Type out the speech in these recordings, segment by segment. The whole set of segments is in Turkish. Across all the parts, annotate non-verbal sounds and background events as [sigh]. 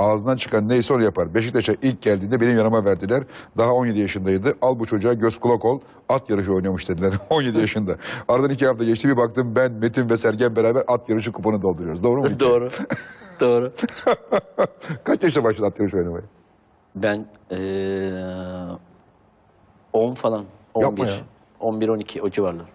Ağzından çıkan neyse onu yapar. Beşiktaş'a ilk geldiğinde benim yanıma verdiler. Daha 17 yaşındaydı. Al bu çocuğa göz kulak ol. At yarışı oynuyormuş dediler. [laughs] 17 yaşında. Aradan iki hafta geçti bir baktım ben, Metin ve Sergen beraber at yarışı kuponu dolduruyoruz. Doğru mu? [laughs] Doğru. [laughs] Doğru. Kaç yaşta başladın at yarışı oynamaya? Ben eee 10 falan. Yapma 11. ya. 11-12 o civarlar.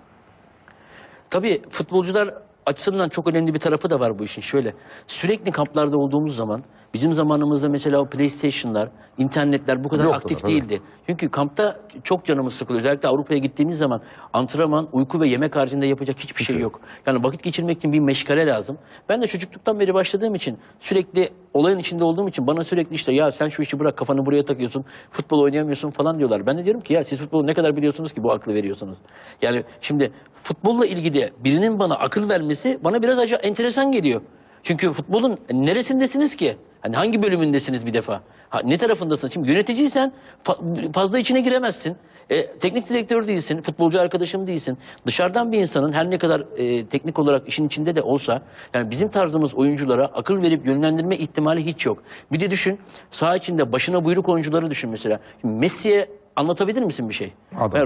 Tabii futbolcular açısından çok önemli bir tarafı da var bu işin. Şöyle sürekli kamplarda olduğumuz zaman bizim zamanımızda mesela o PlayStation'lar, internetler bu kadar Yoktu aktif tabii. değildi. Çünkü kampta çok canımız sıkılıyor. Özellikle Avrupa'ya gittiğimiz zaman antrenman, uyku ve yemek haricinde yapacak hiçbir şey yok. Yani vakit geçirmek için bir meşgale lazım. Ben de çocukluktan beri başladığım için sürekli olayın içinde olduğum için bana sürekli işte ya sen şu işi bırak kafanı buraya takıyorsun, futbol oynayamıyorsun falan diyorlar. Ben de diyorum ki ya siz futbolu ne kadar biliyorsunuz ki bu aklı veriyorsunuz. Yani şimdi futbolla ilgili birinin bana akıl vermesi bana biraz acı enteresan geliyor. Çünkü futbolun neresindesiniz ki? Hani hangi bölümündesiniz bir defa? Ha, ne tarafındasın? Şimdi yöneticiysen fa- fazla içine giremezsin. E, teknik direktör değilsin, futbolcu arkadaşım değilsin. Dışarıdan bir insanın her ne kadar e, teknik olarak işin içinde de olsa, yani bizim tarzımız oyunculara akıl verip yönlendirme ihtimali hiç yok. Bir de düşün, saha içinde başına buyruk oyuncuları düşün mesela. Messi'ye anlatabilir misin bir şey?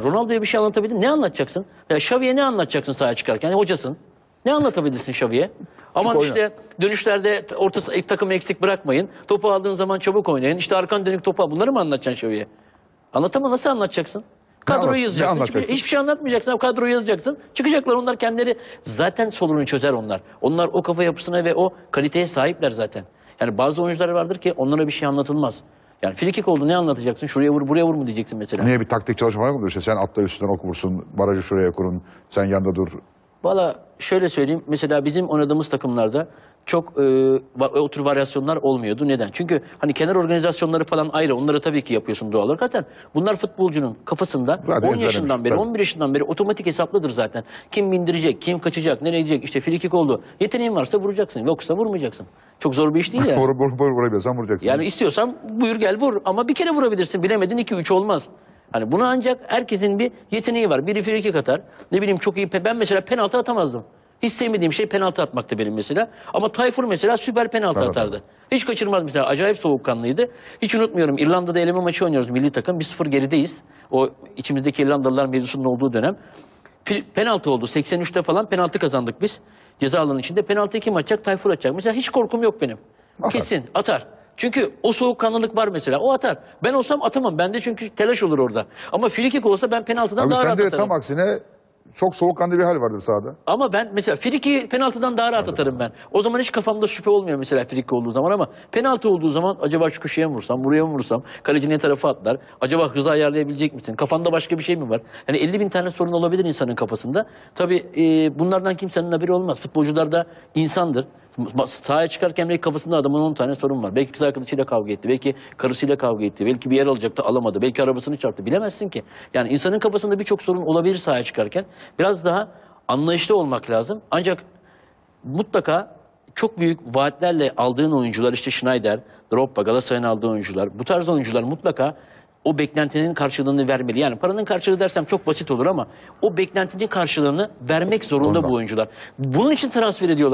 Ronaldo'ya bir şey anlatabilir Ne anlatacaksın? Ya Xavi'ye ne anlatacaksın sahaya çıkarken? Hocasın. Ne anlatabilirsin Xavi'ye? Aman oyna. işte dönüşlerde orta takımı eksik bırakmayın. Topu aldığın zaman çabuk oynayın. İşte arkan dönük topu al. Bunları mı anlatacaksın Xavi'ye? Anlatamam nasıl anlatacaksın? anlat- Kadroyu yazacaksın. Hiçbir, hiçbir şey anlatmayacaksın. Kadroyu yazacaksın. Çıkacaklar onlar kendileri. Zaten sorunu çözer onlar. Onlar o kafa yapısına ve o kaliteye sahipler zaten. Yani bazı oyuncular vardır ki onlara bir şey anlatılmaz. Yani frikik oldu ne anlatacaksın? Şuraya vur buraya vur mu diyeceksin mesela. Niye bir taktik çalışma falan mı? İşte sen atla üstünden ok vursun, barajı şuraya kurun, sen yanında dur. Valla şöyle söyleyeyim. Mesela bizim oynadığımız takımlarda çok e, o tür varyasyonlar olmuyordu. Neden? Çünkü hani kenar organizasyonları falan ayrı. Onları tabii ki yapıyorsun doğal olarak. Zaten bunlar futbolcunun kafasında Zaten 10 ezberlemiş, yaşından beri, tabii. 11 yaşından beri otomatik hesaplıdır zaten. Kim bindirecek, kim kaçacak, nereye gidecek? İşte frikik oldu. Yeteneğin varsa vuracaksın. Yoksa vurmayacaksın. Çok zor bir iş değil ya. [laughs] Vur, vur, vur, vurabiliyorsan vuracaksın. Yani istiyorsan buyur gel vur ama bir kere vurabilirsin. Bilemedin 2-3 olmaz. Hani bunu ancak herkesin bir yeteneği var. Biri frikik atar. Ne bileyim çok iyi. Ben mesela penaltı atamazdım. Hiç sevmediğim şey penaltı atmaktı benim mesela. Ama Tayfur mesela süper penaltı Evet. atardı. Hiç kaçırmaz mesela. Acayip soğukkanlıydı. Hiç unutmuyorum. İrlanda'da eleme maçı oynuyoruz milli takım. 1-0 gerideyiz. O içimizdeki İrlandalılar mevzusunun olduğu dönem. Penaltı oldu. 83'te falan penaltı kazandık biz. Ceza alanının içinde. Penaltıyı kim atacak? Tayfur atacak. Mesela hiç korkum yok benim. Atar. Kesin atar. Çünkü o soğukkanlılık var mesela. O atar. Ben olsam atamam. Bende çünkü telaş olur orada. Ama frikik olsa ben penaltıdan Abi daha rahat sende de atarım. tam aksine çok soğukkanlı bir hal vardır sahada. Ama ben mesela friki penaltıdan daha rahat atarım ben. O zaman hiç kafamda şüphe olmuyor mesela friki olduğu zaman ama penaltı olduğu zaman acaba şu köşeye mi vursam, buraya mı vursam, kaleci ne tarafa atlar, acaba hızı ayarlayabilecek misin, kafanda başka bir şey mi var? Yani 50 bin tane sorun olabilir insanın kafasında. Tabii e, bunlardan kimsenin haberi olmaz. Futbolcular da insandır. Sahaya çıkarken belki kafasında adamın 10 tane sorun var. Belki kız arkadaşıyla kavga etti, belki karısıyla kavga etti, belki bir yer alacaktı alamadı, belki arabasını çarptı. Bilemezsin ki. Yani insanın kafasında birçok sorun olabilir sahaya çıkarken. Biraz daha anlayışlı olmak lazım. Ancak mutlaka çok büyük vaatlerle aldığın oyuncular işte Schneider, Drogba, Galatasaray'ın aldığı oyuncular. Bu tarz oyuncular mutlaka o beklentinin karşılığını vermeli. Yani paranın karşılığı dersem çok basit olur ama o beklentinin karşılığını vermek zorunda Zorunda. bu oyuncular. Bunun için transfer ediyorlar.